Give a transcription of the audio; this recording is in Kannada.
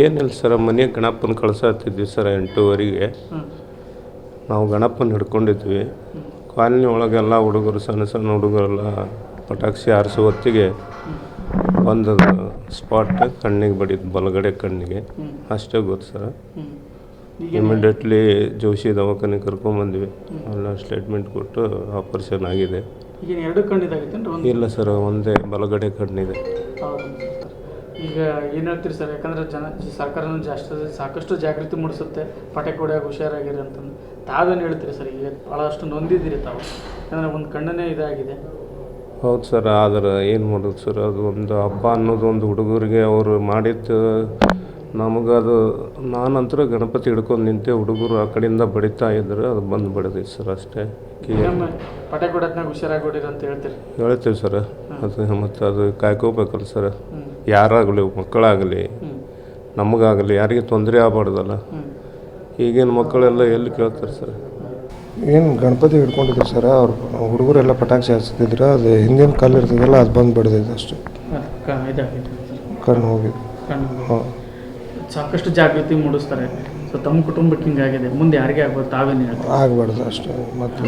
ಏನಿಲ್ಲ ಸರ್ ಮನೆ ಗಣಪನ ಕಳ್ಸತ್ತಿದ್ವಿ ಸರ್ ಎಂಟೂವರೆಗೆ. ನಾವು ಗಣಪನ ಹಿಡ್ಕೊಂಡಿದ್ವಿ. ಕಾಲನಿ ಒಳಗೆಲ್ಲ ಹುಡುಗರು ಸಣ್ಣ ಸಣ್ಣ ಹುಡುಗರೆಲ್ಲ ಪಟಾಕ್ಷಿ ಹಾರಿಸೋ ಹೊತ್ತಿಗೆ ಒಂದು ಸ್ಪಾಟ್ ಕಣ್ಣಿಗೆ ಬಡಿದ್ ಬಲಗಡೆ ಕಣ್ಣಿಗೆ. ಅಷ್ಟೇ ಗೊತ್ತು ಸರ್. ಇಮಿಡಿಯೇಟ್ಲಿ ಜೋಶಿ ದವಾಖಾನೆ ಕರ್ಕೊಂಬಂದ್ವಿ ಎಲ್ಲ ಸ್ಟೇಟ್ಮೆಂಟ್ ಕೊಟ್ಟು ಆಪರೇಷನ್ ಆಗಿದೆ. ಇಲ್ಲ ಸರ್ ಒಂದೇ ಬಲಗಡೆ ಕಣ್ಣಿದೆ. ಈಗ ಏನು ಹೇಳ್ತೀರಿ ಸರ್? ಯಾಕಂದ್ರೆ ಜನ ಸರ್ಕಾರನೂ ಜಾಸ್ತಿ ಸಾಕಷ್ಟು ಜಾಗೃತಿ ಮೂಡಿಸುತ್ತೆ. ಪಟಾಕಿ ಹೊಡೆಯಾಗ ಹುಷಾರಾಗಿರಿ ಅಂತಂದು. ತಾವೇನು ಹೇಳ್ತೀರಿ ಸರ್? ಈಗ ಭಾಳಷ್ಟು ನೊಂದಿದ್ದೀರಿ ತಾವು. ಯಾಕಂದರೆ ಒಂದು ಕಣ್ಣನೇ ಇದಾಗಿದೆ. ಹೌದು ಸರ್ ಆದ್ರೆ ಏನು ಮಾಡೋದು ಸರ್? ಅದು ಒಂದು ಹಬ್ಬ ಅನ್ನೋದು ಒಂದು ಹುಡುಗರಿಗೆ ಅವರು ಮಾಡಿದ್ದು ನಮಗದು ನಾನಂತರ ಗಣಪತಿ ಹಿಡ್ಕೊಂಡು ನಿಂತೆ ಹುಡುಗರು ಆ ಕಡೆಯಿಂದ ಬಡಿತಾ ಇದ್ರು ಅದು ಬಂದು ಬಡಿದೈತೆ ಸರ್ ಅಷ್ಟೇ. ಪಟಾಕಿ ಹೊಡ್ಯಾತ್ನಾಗ ಹುಷಾರಾಗಿ ಹೊಡೀರಿ ಅಂತ ಹೇಳ್ತೀರಿ. ಹೇಳ್ತೀವಿ ಸರ್. ಅದು ಮತ್ತು ಅದು ಕಾಯ್ಕೋಬೇಕಲ್ಲ ಸರ್. ಯಾರಾಗಲಿ ಮಕ್ಕಳಾಗಲಿ ನಮಗಾಗಲಿ ಯಾರಿಗೆ ತೊಂದರೆ ಆಗಬಾರ್ದಲ್ಲ? ಈಗಿನ ಮಕ್ಕಳೆಲ್ಲ ಎಲ್ಲಿ ಕೇಳ್ತಾರೆ ಸರ್? ಏನು ಗಣಪತಿ ಹಿಡ್ಕೊಂಡಿದ್ರು ಸರ್ ಅವ್ರು ಹುಡುಗರೆಲ್ಲ ಪಟಾಕಿ ಹಚ್ತಿದ್ರು ಅದು ಹಿಂದಿನ ಕಾಲ ಇರ್ತದಲ್ಲ ಅದು ಬಂದು ಬಿಡ್ದೈತೆ ಅಷ್ಟೇ. ಕಣ್ಣು ಹೋಗಿ. ಹಾಂ. ಸಾಕಷ್ಟು ಜಾಗೃತಿ ಮೂಡಿಸ್ತಾರೆ. ಸೊ ತಮ್ಮ ಕುಟುಂಬಕ್ಕೆ ಹಿಂಗಾಗಿದೆ. ಮುಂದೆ ಯಾರಿಗೆ ಆಗ್ಬೋದು ತಾವೇನೇ ಆಗಬಾರ್ದು ಅಷ್ಟೇ. ಮತ್ತು?